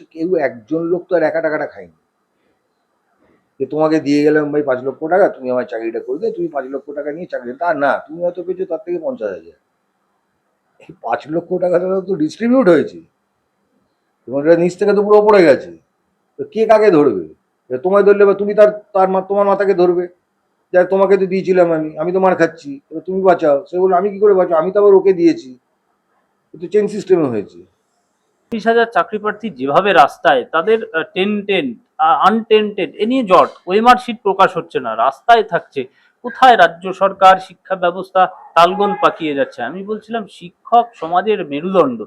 হচ্ছে কেউ একজন লোক তো আর একা টাকাটা খায়নি। যে তোমাকে দিয়ে গেলাম ভাই পাঁচ লক্ষ টাকা, তুমি আমার চাকরিটা করে দেবে তুমি পাঁচ লক্ষ টাকা নিয়ে চাকরি তা না, তুমি হয়তো পেয়েছ তার থেকে পঞ্চাশ হাজার। এই পাঁচ লক্ষ টাকাটা তো ডিস্ট্রিবিউট হয়েছে। তোমার এটা নিচ থেকে তো পুরো পড়ে গেছে। তো কে কাকে ধরবে? তোমায় ধরলে বা তুমি তার তার তোমার মাথাকে ধরবে। যা তোমাকে তো দিয়েছিলাম আমি আমি তো মার খাচ্ছি তুমি বাঁচাও। সে বলল, আমি কি করে বাঁচাও আমি তো আবার ওকে দিয়েছি। তো চেন সিস্টেমে হয়েছে। তিরিশ হাজার চাকরি প্রার্থী যেভাবে রাস্তায় তাদের টেন টেন আনটেন্টেড এ নিয়ে জট ওয়েমার শিট প্রকাশ হচ্ছে না রাস্তায় থাকছে। কোথায় রাজ্য সরকার শিক্ষা ব্যবস্থা তালগোল পাকিয়ে যাচ্ছে? আমি বলছিলাম শিক্ষক সমাজের মেরুদণ্ড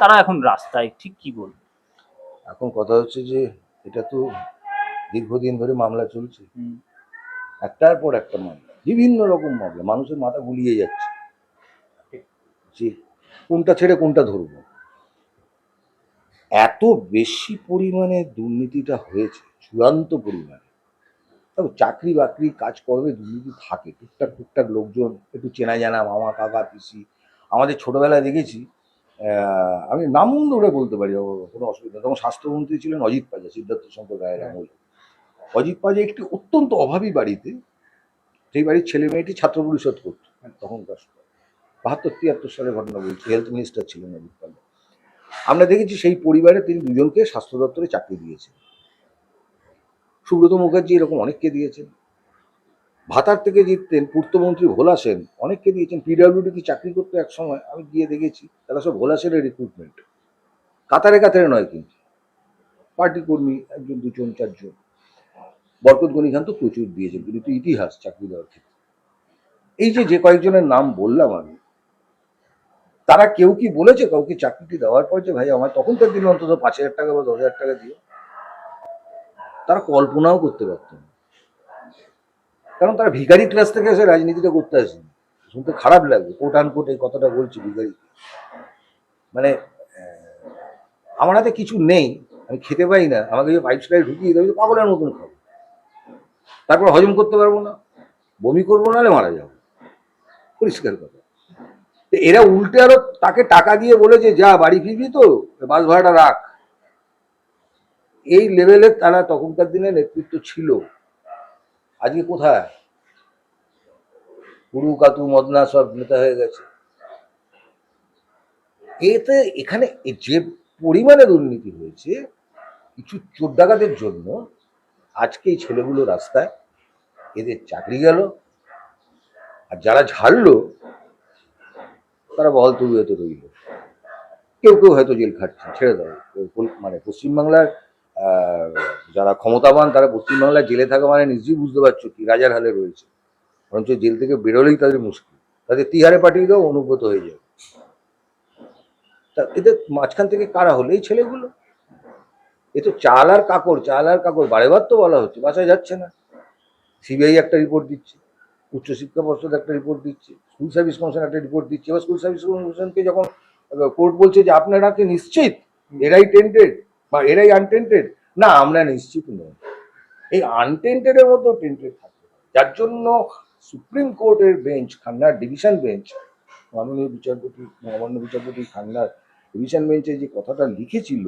তারা এখন রাস্তায় ঠিক কি বলব? এখন কথা হচ্ছে যে এটা তো দীর্ঘদিন ধরে মামলা চলছে। একটার পর একটা মামলা বিভিন্ন রকম মামলা মানুষের মাথা গুলিয়ে যাচ্ছে। যে কোনটা ছেড়ে কোনটা ধরবো? এত বেশি পরিমাণে দুর্নীতিটা হয়েছে চূড়ান্ত পরিমাণে। তবে চাকরি বাকরি কাজকর্মে দুর্নীতি থাকে। টুকটাক টুকটাক লোকজন একটু চেনা জানা মামা কাকা পিসি। আমাদের ছোটোবেলায় দেখেছি আমি নাম ধরে বলতে পারি কোনো অসুবিধা নেই। তখন স্বাস্থ্যমন্ত্রী ছিলেন অজিত পাজা সিদ্ধার্থ শঙ্কর রায়ের আমলে অজিত পাজা একটি অত্যন্ত অভাবী বাড়িতে সেই বাড়ির ছেলে মেয়েটি ছাত্র পরিষদ করত তখনকার সময়। বাহাত্তর তিয়াত্তর সালের ঘটনা বলছি হেলথ মিনিস্টার ছিলেন অজিত পাজা। আমরা দেখেছি সেই পরিবারে তিনি দুজনকে স্বাস্থ্য দপ্তরে চাকরি দিয়েছেন। সুব্রত মুখার্জি এরকম অনেককে দিয়েছেন। ভাতার থেকে জিততেন, পূর্তমন্ত্রী ভোলা সেন অনেককে দিয়েছেন। পিডাব্লিউডিতে চাকরি করতে এক সময়, আমি গিয়ে দেখেছি, তারা সব ভোলা সেনের রিক্রুটমেন্ট কাতারে কাতারে নয় কিন্তু। পার্টি কর্মী একজন, দুজন, চারজন। বরকত গনি খান তো প্রচুর দিয়েছেন, কিন্তু ইতিহাস চাকরি দেওয়ার ক্ষেত্রে। এই যে যে কয়েকজনের নাম বললাম আমি তারা কেউ কি বলেছে, কাউকে চাকরিটি দেওয়ার পর যে, ভাই, আমার তখন তার দিন অন্তত পাঁচ হাজার টাকা বা দশ হাজার টাকা দিও। তারা কল্পনাও করতে পারত না। কারণ তারা ভিখারি ক্লাস থেকে এসে রাজনীতিটা করতে আসেনি। শুনতে খারাপ লাগবে কোট আন কোট এই কথাটা বলছি ভিখারি মানে আমার হাতে কিছু নেই, আমি খেতে পাই না, আমাকে যে ফাইভ স্টারে ঢুকিয়ে দেবে পাগলের মতন খাব। তারপর হজম করতে পারব না, বমি করব নাহলে মারা যাব। পরিষ্কার কথা। এরা উল্টে আরও তাকে টাকা দিয়ে বলেছে, যা, বাড়ি ফিরবি তো, বাস ভাড়াটা রাখ। এই লেভেলের তারা তখনকার দিনে নেতৃত্ব ছিল। আজকে কোথায়? গুরু কাতু, মদনা সব নেতা হয়ে গেছে। এতে এখানে যে পরিমাণে দুর্নীতি হয়েছে, কিছু চোর ডাকাতের জন্য আজকে এই ছেলেগুলো রাস্তায় এদের চাকরি গেল। আর যারা ঝাড়লো তারা বহল তবিয়তে রইল। কেউ কেউ হয়তো জেল খাটছে, ছেড়ে দাও। মানে পশ্চিমবাংলার যারা ক্ষমতাবান, তারা পশ্চিমবাংলার জেলে থাকা মানে নিজেই বুঝতে পারছ কি রাজার হালে রয়েছে। বরঞ্চ জেল থেকে বেরোলেই তাদের মুশকিল। তাদের তিহারে পাঠিয়ে দাও, অনুব্রত হয়ে যাবে তা এদের মাঝখান থেকে কারা হলো এই ছেলেগুলো? এ তো চাল আর কাকড়, চাল আর কাকড়, বারেবার তো বলা হচ্ছে বাসায় যাচ্ছে না। সিবিআই একটা রিপোর্ট দিচ্ছে। উচ্চশিক্ষা পর্ষদ একটা রিপোর্ট দিচ্ছে স্কুল সার্ভিস কমিশন একটা রিপোর্ট দিচ্ছে। এবার স্কুল সার্ভিস কমিশনকে যখন কোর্ট বলছে যে আপনারা কি নিশ্চিত? এরাই টেন্টেড বা এরাই আনটেন্টেড না আমরা নিশ্চিত নই। এই আনটেন্টেডের মতো টেন্টেড থাকতে। যার জন্য সুপ্রিম কোর্টের বেঞ্চ খান্নার ডিভিশন বেঞ্চ মাননীয় বিচারপতি মহামান্য বিচারপতি খান্নার ডিভিশন বেঞ্চে যে কথাটা লিখেছিল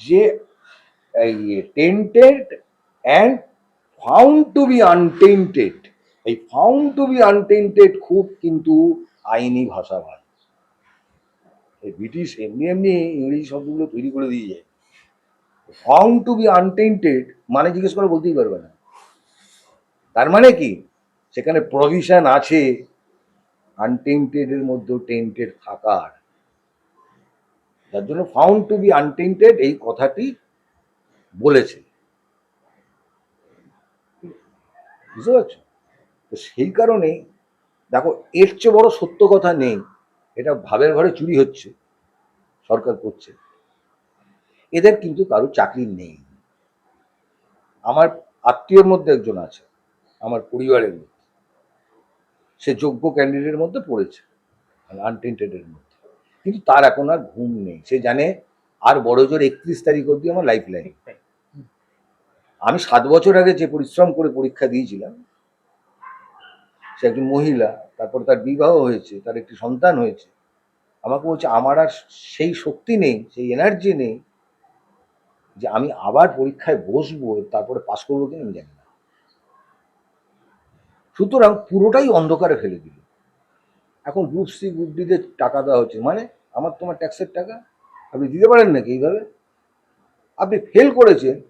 যে এই tainted and found to be untainted এই ফাউন্ড টু বি আনটেন্টেড খুব কিন্তু আইনি ভাষা ভাই এই ব্রিটিশ এমনি এমনি ইংরেজি শব্দগুলো তৈরি করে দিয়ে যায়। ফাউন্ড টু বি আনটেন্টেড মানে জিজ্ঞেস করে বলতেই পারবে না। তার মানে কি? সেখানে প্রভিশন আছে। আনটেন্টেড এর মধ্যেও টেন্টেড থাকার। যার জন্য ফাউন্ড টু বি আনটেন্টেড এই কথাটি বলেছে। বুঝতে পারছ? তো সেই কারণে দেখো এর চেয়ে বড় সত্য কথা নেই। এটা ভাবের ঘরে চুরি হচ্ছে সরকার করছে। এদের কিন্তু কারও চাকরি নেই। আমার আত্মীয়র মধ্যে একজন আছে আমার পরিবারের মধ্যে। সে যোগ্য ক্যান্ডিডেটের মধ্যে পড়েছে আনটেন্টেডের মধ্যে। কিন্তু তার এখন আর ঘুম নেই। সে জানে আর বড় জোর একত্রিশ তারিখ অবধি আমার লাইফ লাইন আমি সাত বছর আগে যে পরিশ্রম করে পরীক্ষা দিয়েছিলাম সে একজন মহিলা, তারপর তার বিবাহ হয়েছে, তার একটি সন্তান হয়েছে। আমাকে বলছে, আমার আর সেই শক্তি নেই, সেই এনার্জি নেই যে আমি আবার পরীক্ষায় বসবো, তারপরে পাশ করব কিনা আমি জানি না। সুতরাং পুরোটাই অন্ধকারে ফেলে দিল। এখন গ্রুপ সি গ্রুপ ডিতে টাকা দেওয়া হচ্ছে। মানে আমার তোমার ট্যাক্সের টাকা? আপনি দিতে পারেন নাকি এইভাবে? আপনি ফেল করেছেন।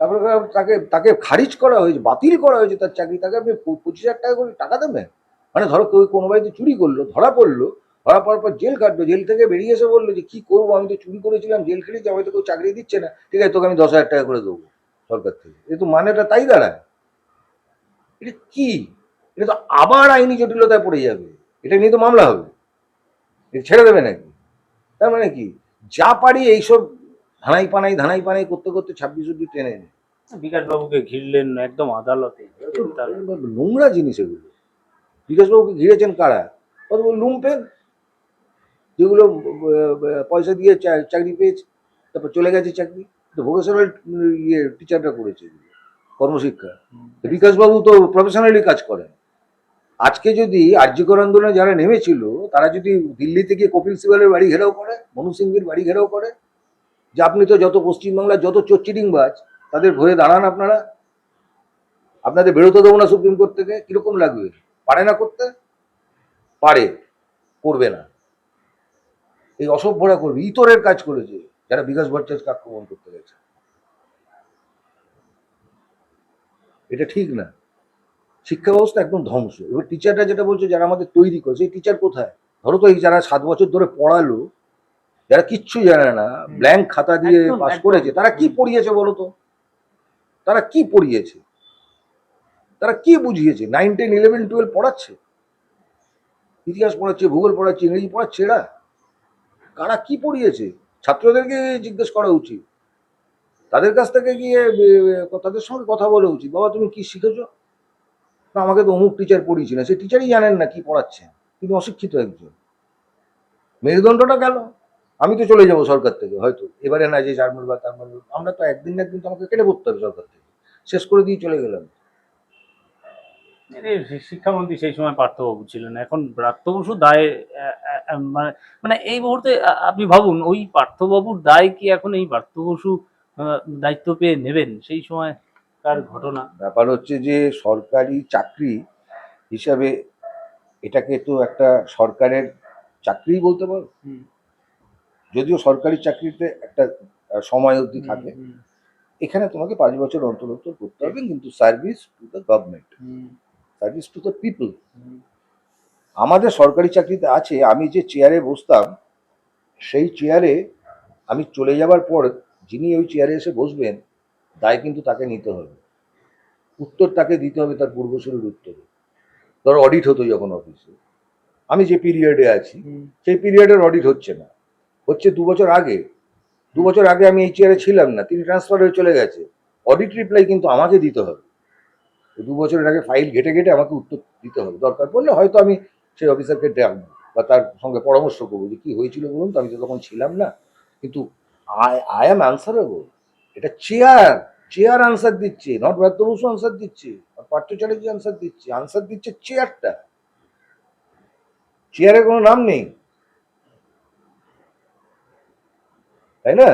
তারপরে তাকে তাকে খারিজ করা হয়েছে, বাতিল করা হয়েছে তার চাকরি। তাকে আপনি পঁচিশ হাজার টাকা করে টাকা দেবেন? মানে ধরো কেউ কোনো বাড়িতে চুরি করল, ধরা পড়ল, ধরা পড়ার পর জেল কাটলো, জেল থেকে বেরিয়ে এসে বলল যে, কি করব? আমি তো চুরি করেছিলাম, জেল খেলেছি, আমায় তো কেউ চাকরি দিচ্ছে না। ঠিক আছে, তোকে আমি দশ হাজার টাকা করে দেবো সরকার থেকে। এ তো মানেটা তাই দাঁড়ায়। এটা কি? এটা তো আবার আইনি জটিলতায় পড়ে যাবে। এটা নিয়ে তো মামলা হবে। এটা ছেড়ে দেবে নাকি? তার মানে কি? যা পারি এইসব ধানাই পানাই ধানাই পানাই করতে করতে ছাব্বিশ অব্দি টেনে এনে। বিকাশ বাবুকে ঘিরলেন একদম আদালতে। নোংরা জিনিস এগুলো। বিকাশবাবুকে ঘিরেছেন কারা? কতগুলো লুম্পেন? যেগুলো পয়সা দিয়ে চাকরি পেয়েছে তারপর চলে গেছে চাকরি। তো ভোকেশনাল ইয়ে টিচাররা করেছে কর্মশিক্ষা। বিকাশবাবু তো প্রফেশনালি কাজ করেন। আজকে যদি আর্যকর আন্দোলনে যারা নেমেছিল তারা যদি দিল্লি থেকে কপিল সিবালের বাড়ি ঘেরাও করে মনু সিংহের বাড়ি ঘেরাও করে যে আপনি তো যত পশ্চিমবাংলার যত চোরচিটিংবাজ তাদের ভয়ে দাঁড়ান আপনারা। আপনাদের বেরোতে দেবো না সুপ্রিম কোর্ট থেকে। কীরকম লাগবে? পারে না করতে? পারে, করবে না। এই অসভ্যরা করবে। ইতরের কাজ করেছে, যারা বিকাশ ভট্টাচার্যকে আক্রমণ করতে গেছে। এটা ঠিক না। শিক্ষা ব্যবস্থা একদম ধ্বংস। এবার টিচাররা যেটা বলছে, যারা আমাদের তৈরি করে, সেই টিচার কোথায়? ধরো তো এই যারা সাত বছর ধরে পড়ালো যারা কিচ্ছু জানে না ব্ল্যাঙ্ক খাতা দিয়ে পাস করেছে তারা কি পড়িয়েছে বলো তো? তারা কি পড়িয়েছে? তারা কি বুঝিয়েছে? নাইন টেন ইলেভেন টুয়েলভ পড়াচ্ছে? ইতিহাস পড়াচ্ছে ভূগোল পড়াচ্ছে ইংরেজি পড়াচ্ছে এরা? কারা কি পড়িয়েছে? ছাত্রদেরকে জিজ্ঞেস করা উচিত। তাদের কাছ থেকে গিয়ে তাদের সঙ্গে কথা বলা উচিত। বাবা তুমি কি শিখেছো? না আমাকে তো অমুক টিচার পড়িয়েছিলেন সেই টিচারই জানেন না কি পড়াচ্ছেন তিনি অশিক্ষিত একজন। মেরুদণ্ডটা গেল। আমি তো চলে যাব সরকার থেকে হয়তো। এবারে না যে চার বা তার মারবে। আমরা তো একদিন না একদিন তো আমাকে কেটে পড়তে হবে সরকার থেকে। শেষ করে দিয়ে চলে গেলাম। শিক্ষামন্ত্রী সেই সময় পার্থবাবু ছিলেন। এখন ব্রাত্য বসু দায় মানে মানে এই মুহূর্তে আপনি ভাবুন ওই পার্থবাবুর দায় কি এখন এই পার্থ বসু দায়িত্ব পেয়ে নেবেন? সেই সময় কার ঘটনা? ব্যাপার হচ্ছে যে সরকারি চাকরি হিসাবে এটাকে তো একটা সরকারের চাকরি বলতে পারো। হুম। যদিও সরকারি চাকরিতে একটা সময় অবধি থাকে এখানে তোমাকে পাঁচ বছর অন্তর অন্তর করতে হবে কিন্তু service to the government service to the people আমাদের সরকারি চাকরিতে আছে আমি যে চেয়ারে বসতাম সেই চেয়ারে আমি চলে যাবার পর যিনি ওই চেয়ারে এসে বসবেন দায় কিন্তু তাকে নিতে হবে। উত্তর তাকে দিতে হবে তার পূর্বসূরির উত্তরে। ধর অডিট হতো যখন অফিসে আমি যে পিরিয়ডে আছি সেই পিরিয়ডের অডিট হচ্ছে না। হচ্ছে দু বছর আগে, দু বছর আগে আমি এই চেয়ারে ছিলাম না, তিনি ট্রান্সফার হয়ে চলে গেছে। অডিট রিপ্লাই কিন্তু আমাকে দিতে হবে। দু বছরের আগে ফাইল ঘেটে ঘেটে আমাকে উত্তর দিতে হবে। দরকার পড়লে হয়তো আমি সেই অফিসারকে ডাকবো বা তার সঙ্গে পরামর্শ করব যে কী হয়েছিল বলুন তো, আমি তো তখন ছিলাম না। কিন্তু আই আই অ্যাম অ্যান্সারেবল এটা চেয়ার চেয়ার আনসার দিচ্ছে নট ব্রাত্য আনসার দিচ্ছে আর পার্থ চ্যাটার্জি আনসার দিচ্ছে। আনসার দিচ্ছে চেয়ারটা চেয়ারের কোনো নাম নেই। তাই না?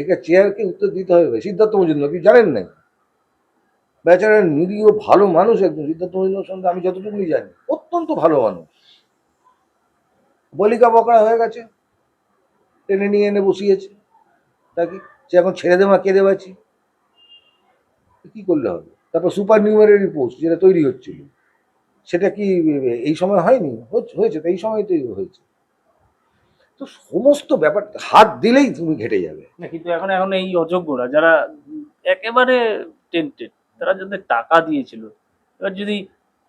এটা চেয়ারকে উত্তর দিতে হবে সিদ্ধার্থ মজুমদার কি জানেন না বেচারা নিরীহ ভালো মানুষ একজন, সিদ্ধার্থ মজুমদার সঙ্গে আমি যতটুকুনি জানি, অত্যন্ত ভালো মানুষ। বলিকা বকরা হয়ে গেছে, টেনে নিয়ে এনে বসিয়েছে। তাকে সে এখন ছেড়ে দেওয়া কেঁদে বাঁচি? কি করলে হবে? তারপর সুপার নিউমারি পোস্ট যেটা তৈরি হচ্ছিল। সেটা কি, এই সময় হয়নি? হয়েছে, তো এই সময় তো হয়েছে। তো সমস্ত ব্যাপার হাত দিলেই তুমি ঘেটে যাবে। না কিন্তু এখন এখন এই অযোগ্যরা যারা একেবারে টেন্টেড তারা যাদের টাকা দিয়েছিল এবার যদি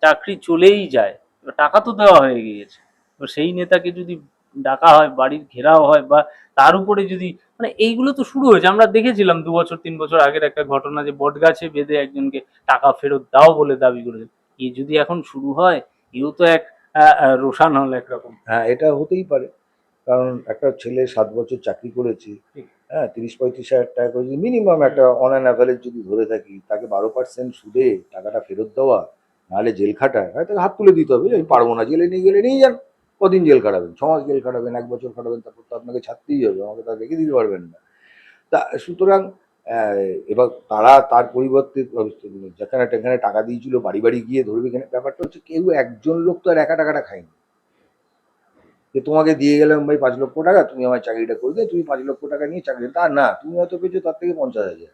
চাকরি চলেই যায় টাকা তো দেওয়া হয়ে গিয়েছে এবার সেই নেতাকে যদি ডাকা হয় বাড়ির ঘেরাও হয় বা তার উপরে যদি মানে এইগুলো তো শুরু হয়েছে আমরা দেখেছিলাম দু বছর তিন বছর আগের একটা ঘটনা যে বটগাছে বেঁধে একজনকে টাকা ফেরত দাও বলে দাবি করেছে। এ যদি এখন শুরু হয় এও তো এক রোশান হল একরকম। হ্যাঁ এটা হতেই পারে। কারণ একটা ছেলে সাত বছর চাকরি করেছে হ্যাঁ তিরিশ পঁয়ত্রিশ হাজার টাকা করে যদি মিনিমাম একটা অন অ্যান অ্যাভারেজ যদি ধরে থাকি তাকে বারো পার্সেন্ট সুদে টাকাটা ফেরত দেওয়া নাহলে জেল খাটায় হয়তো হাত তুলে দিতে হবে আমি পারব না জেলে নিয়ে গেলে নিয়ে যান কদিন জেল খাটাবেন ছ মাস জেল খাটাবেন এক বছর খাটাবেন তারপর তো আপনাকে ছাড়তেই হবে আমাকে তা রেখে দিতে পারবেন না। তা সুতরাং এবার তারা তার পরিবর্তে যেখানে টেখানে টাকা দিয়েছিল বাড়ি বাড়ি গিয়ে ধরবে এখানে ব্যাপারটা হচ্ছে কেউ একজন লোক তো আর একা টাকাটা খায়নি। যে তোমাকে দিয়ে গেলাম ভাই পাঁচ লক্ষ টাকা, তুমি আমার চাকরিটা করে দিয়ে তুমি পাঁচ লক্ষ টাকা নিয়ে চাকরি তা না, তুমি হয়তো পেয়েছ তার থেকে পঞ্চাশ হাজার।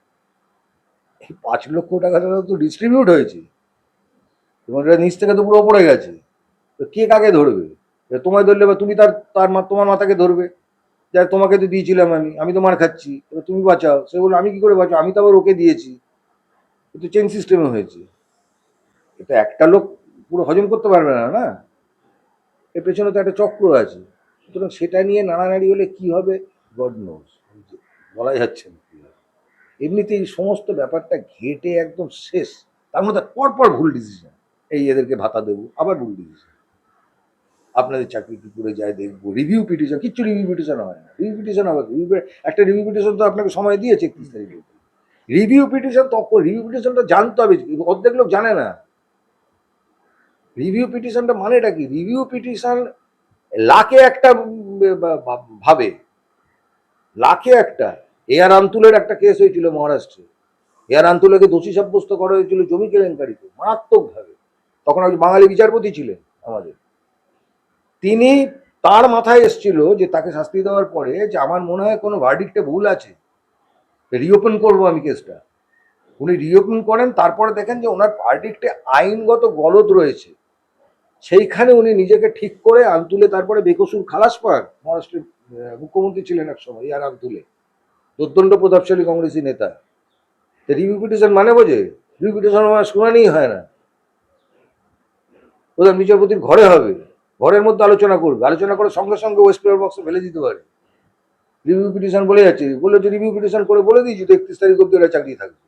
এই পাঁচ লক্ষ টাকাটা তো ডিস্ট্রিবিউট হয়েছে। তোমার নিচ থেকে তো পুরো পড়ে গেছে। তো কে কাকে ধরবে? তোমায় ধরলে বা তুমি তার তার তোমার মাথাকে ধরবে। যা তোমাকে তো দিয়েছিলাম আমি আমি তো মার খাচ্ছি। এবার তুমি বাঁচাও। সে বলল, আমি কি করে বাঁচাও আমি তো আবার ওকে দিয়েছি। কিন্তু চেন সিস্টেমে হয়েছে। এটা একটা লোক পুরো হজম করতে পারবে না না? এর পেছনে তো একটা চক্র আছে। সুতরাং সেটা নিয়ে নাড়ানাড়ি হলে কি হবে? গড নোজ বলা যাচ্ছে। এমনিতেই এই সমস্ত ব্যাপারটা ঘেটে একদম শেষ। তার মধ্যে পরপর ভুল ডিসিশন এই এদেরকে ভাতা দেবো, আবার ভুল ডিসিশন আপনাদের চাকরি কি করে যায় দেখব। রিভিউ পিটিশন কিচ্ছু রিভিউ পিটিশন হয় না। রিভিউ পিটিশন হবে রিভিউ একটা রিভিউ পিটিশন তো আপনাকে সময় দিয়েছে একত্রিশ তারিখে রিভিউ পিটিশন তখন রিভিউ পিটিশনটা জানতে হবে। অর্ধেক লোক জানে না। রিভিউ পিটিশনটা মানেটা কি? রিভিউ পিটিশন লাখে একটা ভাবে। লাখে একটা। এয়ার আন্তুলের একটা কেস হয়েছিল মহারাষ্ট্রে। এয়ার আন্তুলেকে দোষী সাব্যস্ত করা হয়েছিল জমি কেলেঙ্কারিতে, মারাত্মকভাবে। তখন ওই বাঙালি বিচারপতি ছিলেন আমাদের। তিনি তার মাথায় এসেছিল যে তাকে শাস্তি দেওয়ার পরে যে আমার মনে হয় কোনো ভার্ডিক্টে ভুল আছে। রিওপেন করব আমি কেসটা উনি রিওপেন করেন, তারপরে দেখেন যে ওনার ভার্ডিক্টে আইনগত গলদ রয়েছে। সেইখানে উনি নিজেকে ঠিক করে আন্তুলে তারপরে বেকসুর খালাস পান। মহারাষ্ট্রের মুখ্যমন্ত্রী ছিলেন এক সময়, ইয়ার আন্তুলে দুর্দণ্ড প্রতাপশালী কংগ্রেসী নেতা। রিভিউ পিটিশন মানে বোঝে? রিভিউপিটিশন আমার শুনানিই হয় না। প্রধান বিচারপতির ঘরে হবে। ঘরের মধ্যে আলোচনা করবে। আলোচনা করে সঙ্গে সঙ্গে ওয়েস্ট পেপার বক্সে ফেলে দিতে পারে। রিভিউ পিটিশন বলে যাচ্ছে। বলে যে রিভিউ পিটিশন করে বলে দিয়েছি, তো একত্রিশ তারিখ অব্দি ওরা চাকরি থাকবে।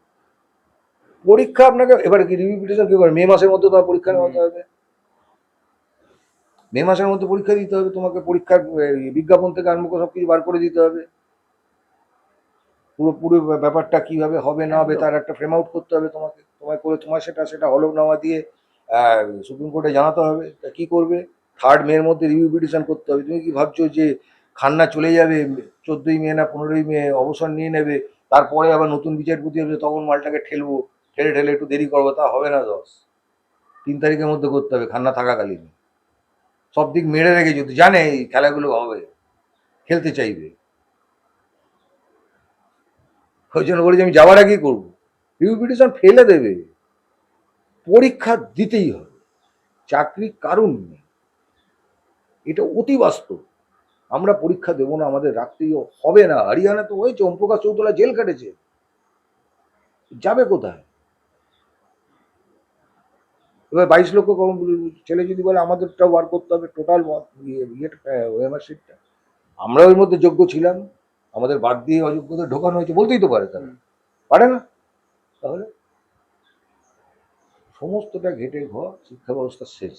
পরীক্ষা আপনাকে, এবার কি রিভিউ পিটিশন কি করে? মে মাসের মধ্যে তোমার পরীক্ষা নেওয়াতে হবে মে মাসের মধ্যে পরীক্ষা দিতে হবে, তোমাকে পরীক্ষার বিজ্ঞাপন থেকে আরম্ভ করে সব কিছু বার করে দিতে হবে। পুরো পুরো ব্যাপারটা কীভাবে হবে, না হবে, তার একটা ফ্রেম আউট করতে হবে তোমাকে। তোমায় করে তোমার সেটা সেটা হলফনামা দিয়ে সুপ্রিম কোর্টে জানাতে হবে। তা কী করবে? থার্ড মের মধ্যে রিভিউ পিটিশন করতে হবে। তুমি কি ভাবছ যে খান্না চলে যাবে, চোদ্দোই মে না পনেরোই মে অবসর নিয়ে নেবে, তারপরে আবার নতুন বিচারপতি হবে তখন মালটাকে ঠেলবো, ঠেলে ঠেলে একটু দেরি করব, তা হবে না দশ। তিন তারিখের মধ্যে করতে হবে, খান্না থাকাকালীন। সব দিক মেরে রেখে যদি জানে এই খেলাগুলো হবে, খেলতে চাইবে। ওই জন্য বলি যে আমি যাওয়ার আগেই করব। রিভিউ ফেলে দেবে। পরীক্ষা দিতেই হবে। চাকরি কারণ নেই। এটা অতি বাস্তব। আমরা পরীক্ষা দেবো না, আমাদের রাখতেই হবে না। হরিয়ানা তো হয়েছে, ওমপ্রকাশ চৌতলা জেল কাটেছে যাবে কোথায়? এবার বাইশ লক্ষ ছেলে যদি বলে আমাদেরটাও বার করতে হবে টোটাল ইয়েটা সিটটা আমরা ওর মধ্যে যোগ্য ছিলাম আমাদের বাদ দিয়ে অযোগ্যদের ঢোকানো হয়েছে বলতেই তো পারে তারা। পারে না? তাহলে? সমস্তটা ঘেটে ঘর শিক্ষা ব্যবস্থা শেষ।